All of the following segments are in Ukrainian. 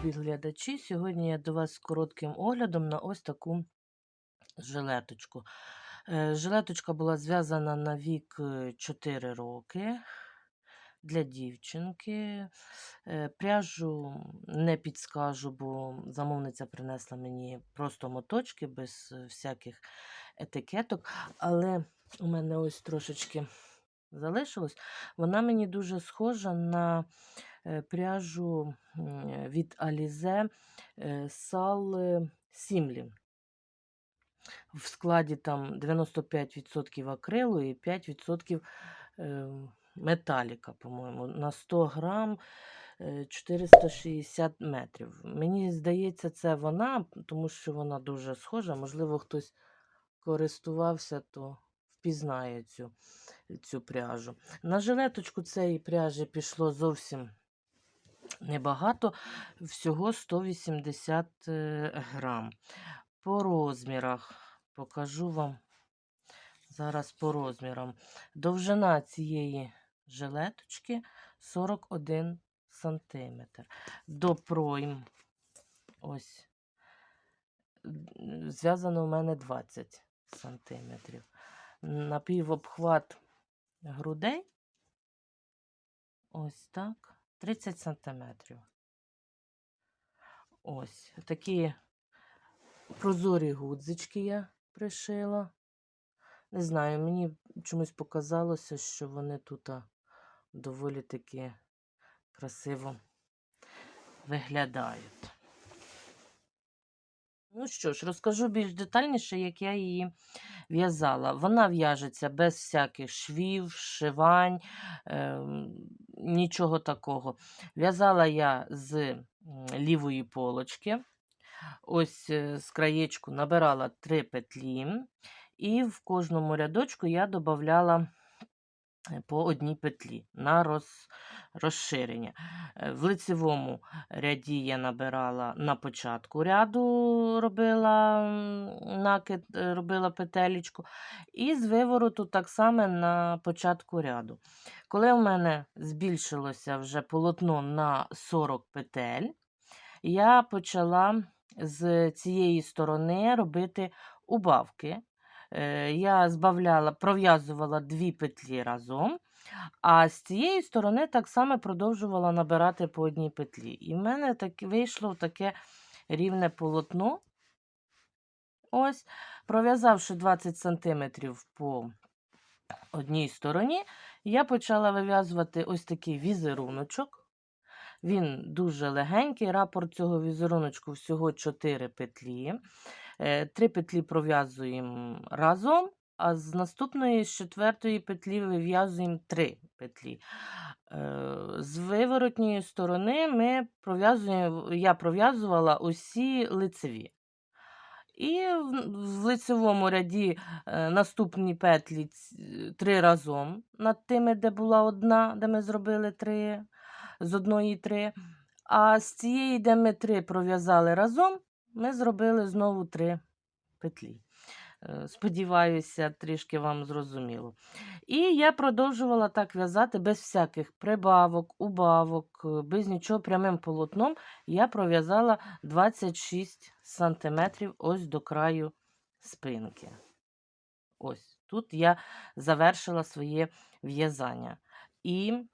Любі глядачі, сьогодні я до вас з коротким оглядом на ось таку жилеточку. Е, Жилеточка була зв'язана на вік е, 4 роки для дівчинки. Е, Пряжу не підскажу, бо замовниця принесла мені просто моточки без е, всяких етикеток. Але у мене ось трошечки залишилось. Вона мені дуже схожа на е, пряжу від Alize е, Сал е, Сімлі. В складі там 95% акрилу і 5% е, металіка, по-моєму. На 100 грам е, 460 метрів. Мені здається, це вона, тому що вона дуже схожа. Можливо, хтось користувався, то впізнає цю, цю пряжу. На жилеточку цієї пряжі пішло зовсім небагато, всього 180 е, грам. По розмірах покажу вам зараз по розмірам. Довжина цієї жилеточки 41 сантиметр. До пройм ось зв'язано у мене 20 сантиметрів. Напівобхват грудей ось так 30 сантиметрів. Ось такі прозорі гудзички я пришила. Не знаю, мені чомусь показалося, що вони тут доволі таки красиво виглядають. Ну що ж, розкажу більш детальніше, як я її в'язала. Вона в'яжеться без всяких швів, шивань, ем, нічого такого. В'язала я з лівої полочки. Ось е, з краєчку набирала три петлі, і в кожному рядочку я додавала по одній петлі на роз, розширення. Е, В лицевому ряді я набирала на початку ряду, робила накид, е, робила петелечку, і з вивороту так само на початку ряду. Коли в мене збільшилося вже полотно на 40 петель, я почала з цієї сторони робити убавки. Е, Я збавляла, пров'язувала дві петлі разом, а з цієї сторони так само продовжувала набирати по одній петлі. І в мене так вийшло таке рівне полотно. Ось, пров'язавши 20 см по одній стороні, я почала вив'язувати ось такий візеруночок. Він дуже легенький. Рапорт цього візеруночку всього 4 петлі. Е, Три петлі пров'язуємо разом, а з наступної з четвертої петлі вив'язуємо 3 петлі. Е, З виворотньої сторони ми пров'язуємо, я пров'язувала усі лицеві. І в, в лицевому ряді е, наступні петлі три разом над тими, де була одна, де ми зробили три, з одної три. А з цієї, де ми три пров'язали разом, ми зробили знову три петлі. Е, Сподіваюся, трішки вам зрозуміло. І я продовжувала так в'язати без всяких прибавок, убавок, е, без нічого прямим полотном. Я пров'язала 26 сантиметрів ось до краю спинки. Ось тут я завершила своє в'язання. І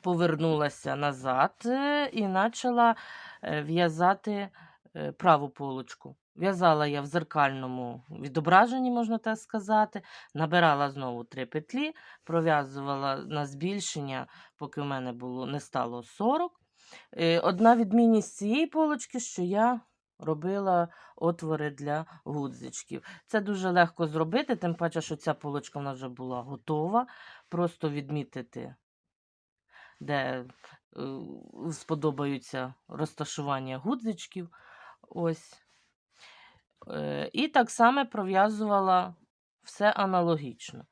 повернулася назад е, і почала в'язати праву полочку. В'язала я в зеркальному відображенні, можна так сказати. Набирала знову три петлі, пров'язувала на збільшення, поки в мене було не стало 40. Е, Одна відмінність цієї полочки, що я робила отвори для гудзичків. Це дуже легко зробити, тим паче, що ця полочка в нас вже була готова. Просто відмітити, де е, сподобаються розташування гудзичків. Ось. Е, І так само пров'язувала все аналогічно.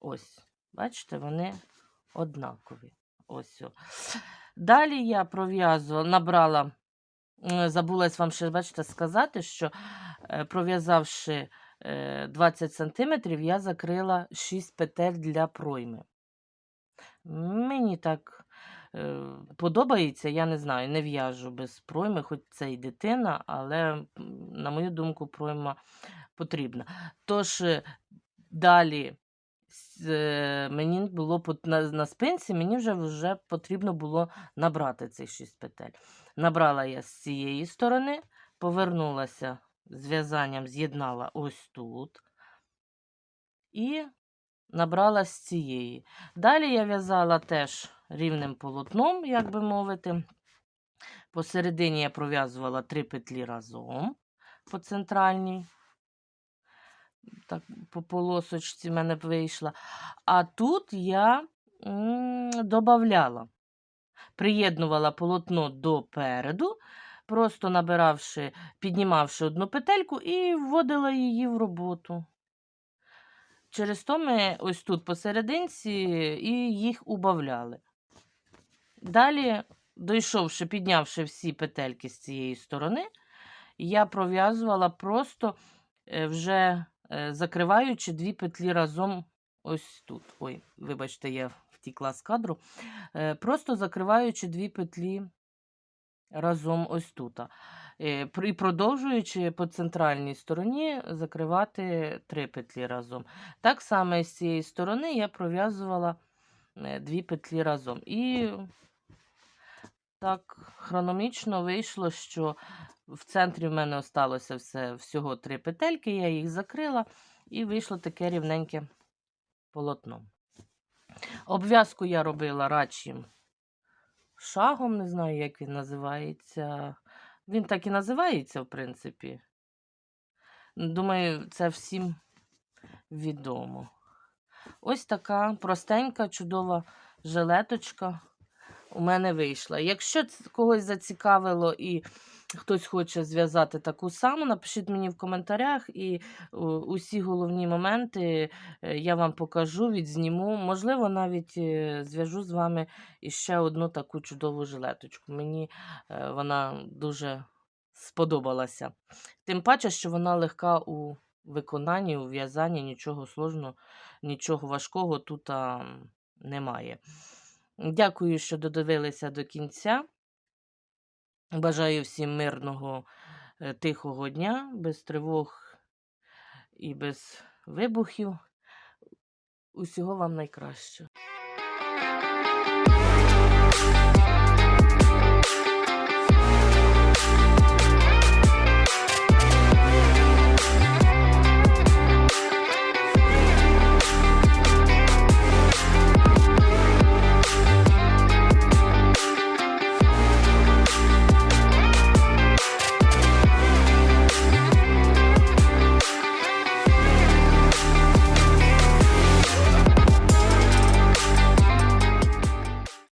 Ось, бачите, вони однакові. Ось. Далі я пров'язувала, набрала, е, забулась вам ще, бачите, сказати, що е, пров'язавши е, 20 см, я закрила 6 петель для пройми. Мені так е, подобається, я не знаю, не в'яжу без пройми, хоч це і дитина, але, на мою думку, пройма потрібна. Тож, е, далі е, мені було на спинці мені вже вже потрібно було набрати цих 6 петель. Набрала я з цієї сторони, повернулася з в'язанням, з'єднала ось тут і набрала з цієї. Далі я в'язала теж рівним полотном, як би мовити. Посередині я пров'язувала 3 петлі разом по центральній. Так, по полосочці в мене вийшла. А тут я, м, добавляла. Приєднувала полотно до переду, просто набиравши, піднімавши одну петельку і вводила її в роботу. Через то ми ось тут посерединці і їх убавляли. Далі, дійшовши, піднявши всі петельки з цієї сторони, я пров'язувала просто, е, вже, е, закриваючи 2 петлі разом ось тут. Ой, вибачте, я втікла з кадру. Е, просто закриваючи 2 петлі разом ось тута. Е, і продовжуючи по центральній стороні закривати 3 петлі разом. Так само з цієї сторони я пров'язувала, 2 петлі разом. І так хрономічно вийшло, що в центрі в мене осталося все всього 3 петельки, я їх закрила, і вийшло таке рівненьке полотно. Обв'язку я робила рач'їм шагом, не знаю, як він називається. Він так і називається, в принципі. Думаю, це всім відомо. Ось така простенька, чудова жилеточка у мене вийшла. Якщо когось зацікавило і хтось хоче зв'язати таку саму, напишіть мені в коментарях, і усі головні моменти, е, я вам покажу, відзніму. Можливо, навіть, е, зв'яжу з вами іще одну таку чудову жилеточку. Мені, е, вона дуже сподобалася. Тим паче, що вона легка у виконанні, у в'язанні, нічого сложного, нічого важкого тута немає. Дякую, що додивилися до кінця. Бажаю всім мирного, е, тихого дня, без тривог і без вибухів. Усього вам найкращого.